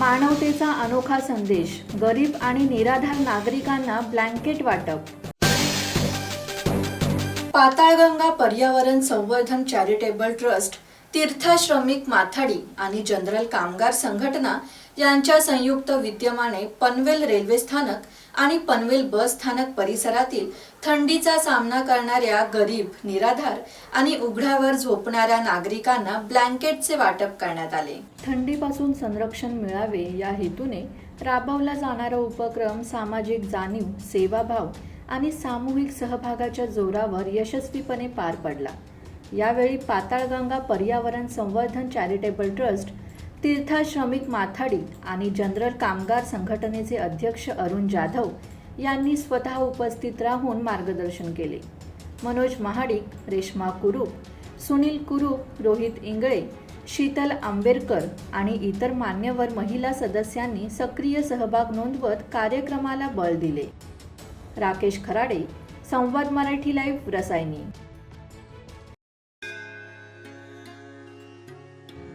मानवतेचा अनोखा संदेश गरीब आणि निराधार नागरिकांना ब्लँकेट वाटप. पाताळगंगा पर्यावरण संवर्धन चॅरिटेबल ट्रस्ट तीर्थाश्रमिक माथाडी आणि जनरल कामगार संघटना यांच्या संयुक्त विद्यमाने पनवेल रेल्वे स्थानक आणि पनवेल बस स्थानक परिसरातील थंडीचा सामना करणाऱ्या गरीब निराधार आणि उघड्यावर झोपणाऱ्या नागरिकांना ब्लँकेटचे वाटप करण्यात आले. थंडीपासून संरक्षण मिळावे या हेतूने राबवला जाणारा उपक्रम सामाजिक जाणीव सेवाभाव आणि सामूहिक सहभागाच्या जोरावर यशस्वीपणे पार पडला. यावेळी पाताळगंगा पर्यावरण संवर्धन चॅरिटेबल ट्रस्ट तीर्थाश्रमिक माथाडी आणि जनरल कामगार संघटनेचे अध्यक्ष अरुण जाधव यांनी स्वतः उपस्थित राहून मार्गदर्शन केले. मनोज महाडिक रेश्मा कुरूप सुनील कुरूप रोहित इंगळे शीतल आंबेडकर आणि इतर मान्यवर महिला सदस्यांनी सक्रिय सहभाग नोंदवत कार्यक्रमाला बळ दिले. राकेश खराडे संवाद मराठी लाईव्ह रसायनी.